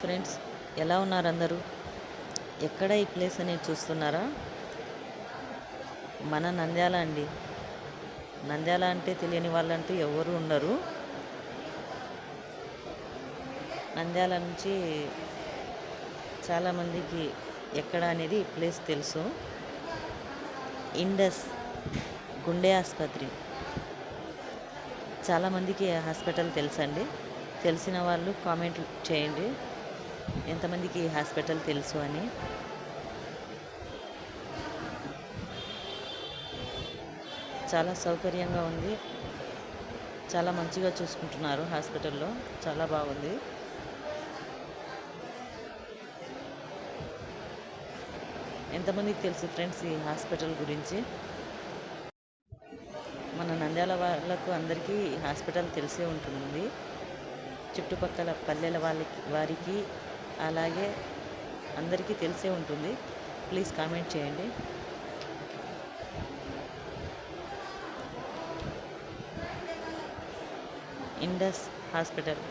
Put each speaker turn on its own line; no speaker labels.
Friends ఎలా ఉన్నారు అందరూ? ఎక్కడ ఈ ప్లేస్ అనేది చూస్తున్నారా? మన నంద్యాల అండి. నంద్యాల అంటే తెలియని వాళ్ళంటూ ఎవరు ఉండరు. నంద్యాల నుంచి చాలామందికి ఎక్కడ అనేది ఈ ప్లేస్ తెలుసు. ఇండస్ గుండె ఆసుపత్రి. చాలామందికి హాస్పిటల్ తెలుసండి. తెలిసిన వాళ్ళు కామెంట్ చేయండి. ఎంతమందికి ఈ హాస్పిటల్ తెలుసు అని? చాలా సౌకర్యంగా ఉంది. చాలా మంచిగా చూసుకుంటున్నారు హాస్పిటల్లో. చాలా బాగుంది. ఎంతమందికి తెలుసు ఫ్రెండ్స్ ఈ హాస్పిటల్ గురించి? మన నంద్యాల వాళ్ళకు అందరికీ హాస్పిటల్ తెలిసే ఉంటుంది చుట్టుపక్కల పల్లెల వాళ్ళకి వారికి అలాగే అందరికీ తెలిసే ఉంటుంది. ప్లీజ్ కామెంట్ చేయండి. Indus hospital.